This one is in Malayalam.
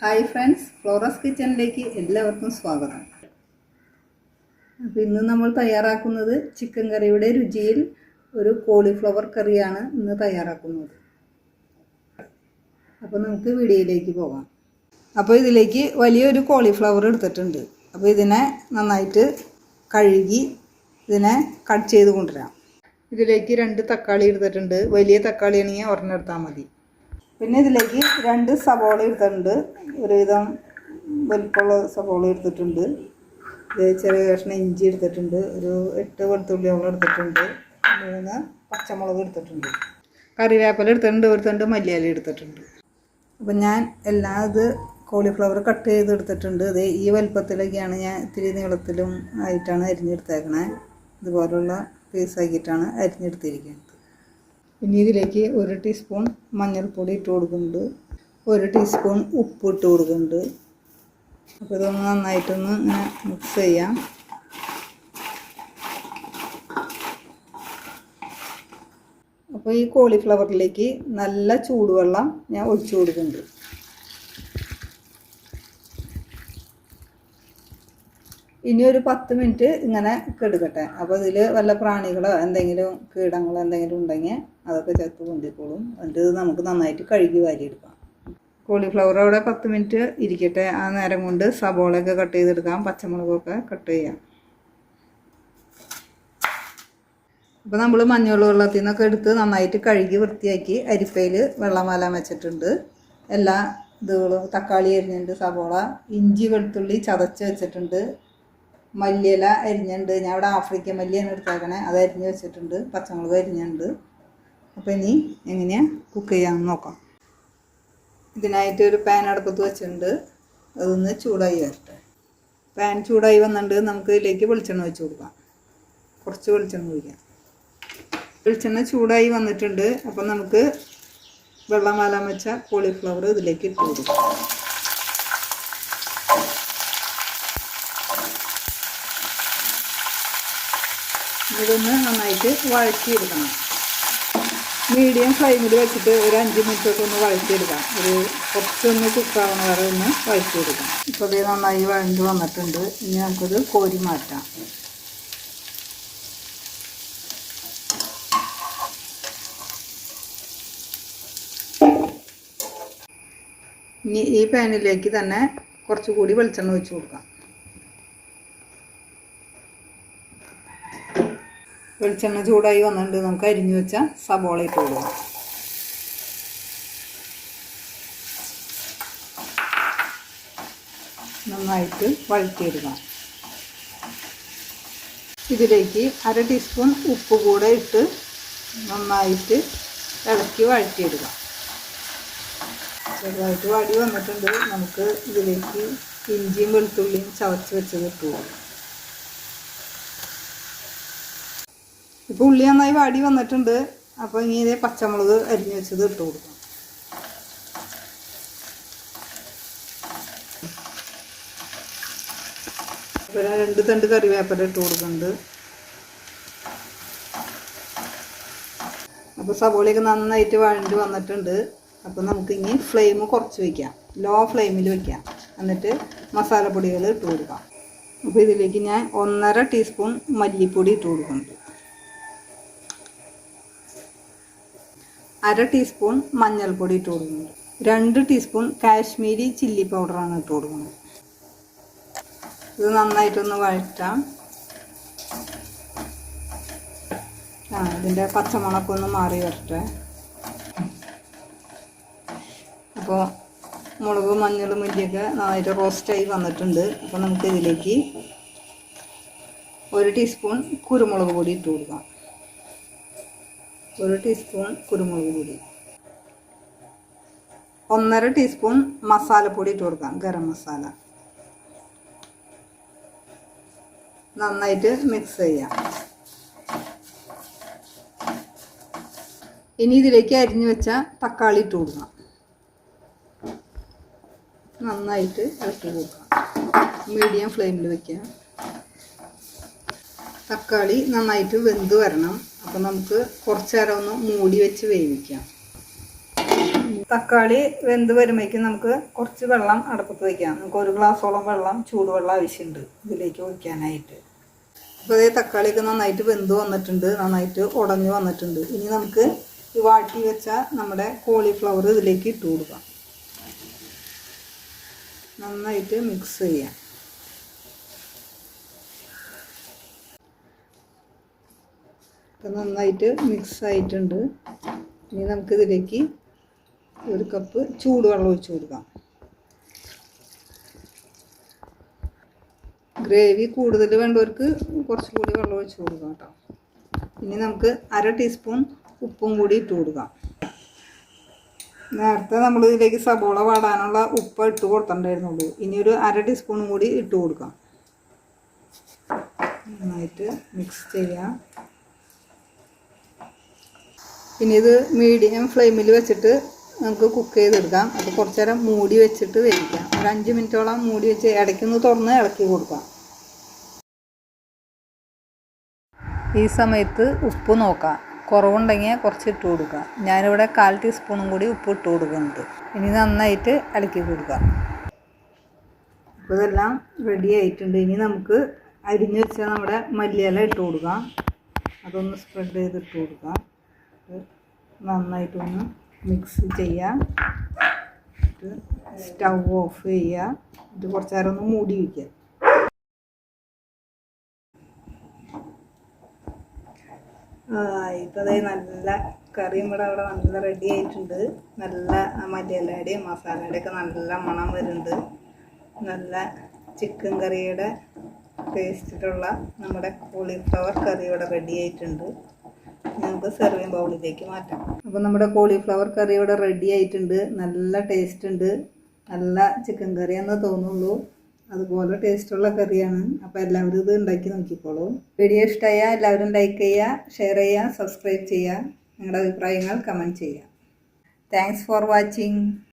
ഹായ് ഫ്രണ്ട്സ് ഫ്ലോറസ് കിച്ചണിലേക്ക് എല്ലാവർക്കും സ്വാഗതം. അപ്പോൾ ഇന്ന് നമ്മൾ തയ്യാറാക്കുന്നത് ചിക്കൻ കറിയുടെ രുചിയിൽ ഒരു കോളിഫ്ലവർ കറിയാണ് ഇന്ന് തയ്യാറാക്കുന്നത്. അപ്പോൾ നമുക്ക് വീഡിയോയിലേക്ക് പോകാം അപ്പോൾ ഇതിലേക്ക് വലിയൊരു കോളിഫ്ലവർ എടുത്തിട്ടുണ്ട്. അപ്പോൾ ഇതിനെ നന്നായിട്ട് കഴുകി ഇതിനെ കട്ട് ചെയ്ത് കൊണ്ടുവരാം. ഇതിലേക്ക് രണ്ട് തക്കാളി എടുത്തിട്ടുണ്ട്. വലിയ തക്കാളി ആണെങ്കിൽ ഒരെണ്ണം എടുത്താൽ മതി. പിന്നെ ഇതിലേക്ക് രണ്ട് സവോള എടുത്തിട്ടുണ്ട്. ഒരുവിധം വലുപ്പമുള്ള സവോള എടുത്തിട്ടുണ്ട്. ഇത് ചെറിയ കഷ്ണം ഇഞ്ചി എടുത്തിട്ടുണ്ട്. ഒരു എട്ട് വെളുത്തുള്ളിയോളം എടുത്തിട്ടുണ്ട്. മൂന്ന് പച്ചമുളക് എടുത്തിട്ടുണ്ട്. കറിവേപ്പില എടുത്തിട്ടുണ്ട്. ഒരു തണ്ട് മല്ലിയില എടുത്തിട്ടുണ്ട്. അപ്പം ഞാൻ എല്ലാ ഇത് കോളിഫ്ലവർ കട്ട് ചെയ്ത് എടുത്തിട്ടുണ്ട്. ഇത് ഈ വലുപ്പത്തിലൊക്കെയാണ് ഞാൻ ഇത്തിരി നീളത്തിലും ആയിട്ടാണ് അരിഞ്ഞെടുത്തേക്കണേ. ഇതുപോലുള്ള പീസാക്കിയിട്ടാണ് അരിഞ്ഞെടുത്തിരിക്കുന്നത്. ഇനി ഇതിലേക്ക് ഒരു ടീസ്പൂൺ മഞ്ഞൾപ്പൊടി ഇട്ട് കൊടുക്കുന്നുണ്ട്. ഒരു ടീസ്പൂൺ ഉപ്പ് ഇട്ട് കൊടുക്കുന്നുണ്ട്. അപ്പോൾ ഇതൊന്ന് നന്നായിട്ടൊന്ന് ഇങ്ങനെ മിക്സ് ചെയ്യാം. അപ്പോൾ ഈ കോളിഫ്ലവറിലേക്ക് നല്ല ചൂടുവെള്ളം ഞാൻ ഒഴിച്ചു കൊടുക്കുന്നുണ്ട്. ഇനി ഒരു പത്ത് മിനിറ്റ് ഇങ്ങനെ കെടുക്കട്ടെ. അപ്പോൾ ഇതിൽ വല്ല പ്രാണികളോ എന്തെങ്കിലും കീടങ്ങളോ എന്തെങ്കിലും ഉണ്ടെങ്കിൽ അതൊക്കെ ചേർത്ത് പൊന്തിക്കോളും. എന്നിട്ട് നമുക്ക് നന്നായിട്ട് കഴുകി വാരിയെടുക്കാം. കോളിഫ്ലവർ അവിടെ പത്ത് മിനിറ്റ് ഇരിക്കട്ടെ. ആ നേരം കൊണ്ട് സബോളയൊക്കെ കട്ട് ചെയ്തെടുക്കാം. പച്ചമുളകൊക്കെ കട്ട് ചെയ്യാം. അപ്പോൾ നമ്മൾ മഞ്ഞൾ വെള്ളത്തിൽ നിന്നൊക്കെ എടുത്ത് നന്നായിട്ട് കഴുകി വൃത്തിയാക്കി അരിപ്പയിൽ വെള്ളം വെച്ചിട്ടുണ്ട്. എല്ലാ ഇതുകളും തക്കാളി അരിഞ്ഞിട്ടുണ്ട് സബോള ഇഞ്ചി വെളുത്തുള്ളി ചതച്ച് വെച്ചിട്ടുണ്ട്. മല്ലിയില അരിഞ്ഞുണ്ട്. ഞാൻ ഇവിടെ ആഫ്രിക്കൻ മല്ലിയാണ് എടുത്തേക്കണേ. അത് അരിഞ്ഞ് വെച്ചിട്ടുണ്ട്. പച്ചമുളക് അരിഞ്ഞുണ്ട്. അപ്പോൾ ഇനി എങ്ങനെയാണ് കുക്ക് ചെയ്യാമെന്ന് നോക്കാം. ഇതിനായിട്ട് ഒരു പാൻ അടുപ്പത്ത് വെച്ചിട്ടുണ്ട്. അതൊന്ന് ചൂടായി വരട്ടെ. പാൻ ചൂടായി വന്നിട്ട് നമുക്ക് ഇതിലേക്ക് വെളിച്ചെണ്ണ വെച്ച് കൊടുക്കാം. കുറച്ച് വെളിച്ചെണ്ണ ഒഴിക്കാം. വെളിച്ചെണ്ണ ചൂടായി വന്നിട്ടുണ്ട്. അപ്പം നമുക്ക് വെള്ളം വാലാൻ വെച്ച കോളിഫ്ലവർ ഇതിലേക്ക് ഇട്ട് കൊടുക്കാം. ഇതൊന്ന് നന്നായിട്ട് വഴറ്റിയെടുക്കണം. മീഡിയം ഫ്ലെയിമിൽ വെച്ചിട്ട് ഒരു അഞ്ച് മിനിറ്റ് ഒക്കെ ഒന്ന് വഴറ്റിയെടുക്കാം. ഒരു കുറച്ചൊന്ന് കുക്കാവണ വരെ ഒന്ന് വഴറ്റിയെടുക്കാം. ഇപ്പോൾ ഇത് നന്നായി വഴണ്ട് വന്നിട്ടുണ്ട്. ഇനി നമുക്കത് കോരി മാറ്റാം. ഇനി ഈ പാനിലേക്ക് തന്നെ കുറച്ചുകൂടി വെളിച്ചെണ്ണ ഒഴിച്ച് കൊടുക്കാം. വെളിച്ചെണ്ണ ചൂടായി വന്നിട്ടുണ്ട്. നമുക്ക് അരിഞ്ഞു വെച്ച സബോള ഇട്ട് കൊടുക്കാം. നന്നായിട്ട് വഴറ്റിയെടുക്കാം. ഇതിലേക്ക് അര ടീസ്പൂൺ ഉപ്പ് കൂടെ ഇട്ട് നന്നായിട്ട് ഇളക്കി വഴറ്റിയെടുക്കാം. ചെറുതായിട്ട് വടി വന്നിട്ടുണ്ട്. നമുക്ക് ഇതിലേക്ക് ഇഞ്ചിയും വെളുത്തുള്ളിയും ചവച്ച് വെച്ചത് ഇട്ട് ഇപ്പോൾ ഉള്ളി നന്നായി വാടി വന്നിട്ടുണ്ട്. അപ്പോൾ ഇനി പച്ചമുളക് അരിഞ്ഞ് വെച്ചത് ഇട്ട് കൊടുക്കാം. ഞാൻ രണ്ട് തണ്ട് കറിവേപ്പില ഇട്ട് കൊടുക്കുന്നുണ്ട്. അപ്പോൾ സവോളയൊക്കെ നന്നായിട്ട് വഴണ്ടി വന്നിട്ടുണ്ട്. അപ്പോൾ നമുക്കിനി ഫ്ലെയിം കുറച്ച് വയ്ക്കാം ലോ ഫ്ലെയിമിൽ വയ്ക്കാം എന്നിട്ട് മസാലപ്പൊടികൾ ഇട്ട് കൊടുക്കാം. അപ്പോൾ ഇതിലേക്ക് ഞാൻ ഒന്നര ടീസ്പൂൺ മല്ലിപ്പൊടി ഇട്ട് കൊടുക്കുന്നുണ്ട്. അര ടീസ്പൂൺ മഞ്ഞൾപ്പൊടി ഇട്ട് കൊടുക്കുന്നുണ്ട് രണ്ട് ടീസ്പൂൺ കാശ്മീരി ചില്ലി പൗഡറാണ് ഇട്ട് കൊടുക്കുന്നത്. ഇത് നന്നായിട്ടൊന്ന് വഴറ്റാം. ആ ഇതിന്റെ പച്ചമുളകൊക്കെ ഒന്ന് മാറി വരട്ടെ. അപ്പോൾ മുളക് മഞ്ഞൾ മല്ലിയൊക്കെ നന്നായിട്ട് റോസ്റ്റായി വന്നിട്ടുണ്ട്. അപ്പോൾ നമുക്ക് ഇതിലേക്ക് ഒരു ടീസ്പൂൺ കുരുമുളക് പൊടി ഇട്ട് കൊടുക്കാം. ഒരു ടീസ്പൂൺ കുരുമുളക് പൊടി. ഒന്നര ടീസ്പൂൺ മസാലപ്പൊടി ഇട്ട് കൊടുക്കാം ഗരം മസാല. നന്നായിട്ട് മിക്സ് ചെയ്യാം. ഇനി ഇതിലേക്ക് അരിഞ്ഞു വെച്ച തക്കാളി ഇട്ട് കൊടുക്കാം. നന്നായിട്ട് ഇളക്കി കൊടുക്കാം. മീഡിയം ഫ്ലെയിമിൽ വെക്കാം. തക്കാളി നന്നായിട്ട് വെന്ത് വരണം. അപ്പോൾ നമുക്ക് കുറച്ച് നേരം ഒന്ന് മൂടി വെച്ച് വേവിക്കാം. തക്കാളി വെന്ത് വരുമ്പോഴേക്കും നമുക്ക് കുറച്ച് വെള്ളം അടുപ്പത്ത് വയ്ക്കാം നമുക്ക് ഒരു ഗ്ലാസ്സോളം വെള്ളം ചൂടുവെള്ളം ആവശ്യമുണ്ട് ഇതിലേക്ക് ഒഴിക്കാനായിട്ട്. അപ്പോൾ അതേ തക്കാളിയൊക്കെ നന്നായിട്ട് വെന്ത് വന്നിട്ടുണ്ട്. നന്നായിട്ട് ഉടഞ്ഞു വന്നിട്ടുണ്ട്. ഇനി നമുക്ക് ഈ വാട്ടി വെച്ച നമ്മുടെ കോളിഫ്ലവർ ഇതിലേക്ക് ഇട്ട് കൊടുക്കാം. നന്നായിട്ട് മിക്സ് ചെയ്യാം. ഇപ്പം നന്നായിട്ട് മിക്സ് ആയിട്ടുണ്ട്. ഇനി നമുക്കിതിലേക്ക് ഒരു കപ്പ് ചൂടുവെള്ളം ഒഴിച്ചു കൊടുക്കാം. ഗ്രേവി കൂടുതൽ വേണ്ടവർക്ക് കുറച്ചുകൂടി വെള്ളം ഒഴിച്ചു കൊടുക്കാം കേട്ടോ. ഇനി നമുക്ക് അര ടീസ്പൂൺ ഉപ്പും കൂടി ഇട്ട് കൊടുക്കാം. നേരത്തെ നമ്മൾ ഇതിലേക്ക് സബോള വാടാനുള്ള ഉപ്പ് ഇട്ട് കൊടുത്തിട്ടുണ്ടായിരുന്നുള്ളൂ. ഇനി ഒരു അര ടീസ്പൂണും കൂടി ഇട്ട് കൊടുക്കാം. നന്നായിട്ട് മിക്സ് ചെയ്യാം. പിന്നെ ഇത് മീഡിയം ഫ്ലെയിമിൽ വെച്ചിട്ട് നമുക്ക് കുക്ക് ചെയ്തെടുക്കാം. അത് കുറച്ച് നേരം മൂടി വെച്ചിട്ട് വേവിക്കാം. ഒരു അഞ്ച് മിനിറ്റോളം മൂടി വെച്ച് ഇടയ്ക്കൊന്ന് തുറന്ന് ഇളക്കി കൊടുക്കാം. ഈ സമയത്ത് ഉപ്പ് നോക്കാം. കുറവുണ്ടെങ്കിൽ കുറച്ച് ഇട്ട് കൊടുക്കുക ഞാനിവിടെ കാൽ ടീസ്പൂണും കൂടി ഉപ്പ് ഇട്ട് കൊടുക്കുന്നുണ്ട്. ഇനി നന്നായിട്ട് ഇളക്കി കൊടുക്കാം. അപ്പോൾ ഇതെല്ലാം റെഡി ആയിട്ടുണ്ട്. ഇനി നമുക്ക് അരിഞ്ഞ് വെച്ച നമ്മുടെ മല്ലിയില ഇട്ട് കൊടുക്കാം. അതൊന്ന് സ്പ്രെഡ് ചെയ്ത് ഇട്ട് കൊടുക്കാം. നന്നായിട്ടൊന്ന് മിക്സ് ചെയ്യുക സ്റ്റൗ ഓഫ് ചെയ്യുക ഇത് കുറച്ച് നേരം ഒന്ന് മൂടി വയ്ക്കുക ഇപ്പോൾ അതായത് നല്ല കറിയും ഇവിടെ അവിടെ നല്ല റെഡി ആയിട്ടുണ്ട്. നല്ല മല്ലിയിലയുടെയും മസാലയുടെ ഒക്കെ നല്ല മണം വരുന്നുണ്ട്. നല്ല ചിക്കൻ കറിയുടെ ടേസ്റ്റിലുള്ള നമ്മുടെ കോളിഫ്ലവർ കറി ഇവിടെ റെഡി ആയിട്ടുണ്ട്. നമുക്ക് സെർവിങ് ബൗളിലേക്ക് മാറ്റാം. അപ്പോൾ നമ്മുടെ കോളിഫ്ലവർ കറി ഇവിടെ റെഡി ആയിട്ടുണ്ട്. നല്ല ടേസ്റ്റ് ഉണ്ട്. നല്ല ചിക്കൻ കറി എന്ന് തോന്നുള്ളൂ അതുപോലെ ടേസ്റ്റുള്ള കറിയാണ് അപ്പോൾ എല്ലാവരും ഇത് ഉണ്ടാക്കി നോക്കിക്കോളൂ. വീഡിയോ ഇഷ്ടമായ എല്ലാവരും ലൈക്ക് ചെയ്യുക ഷെയർ ചെയ്യുക സബ്സ്ക്രൈബ് ചെയ്യുക. നിങ്ങളുടെ അഭിപ്രായങ്ങൾ കമന്റ് ചെയ്യുക. Thanks for watching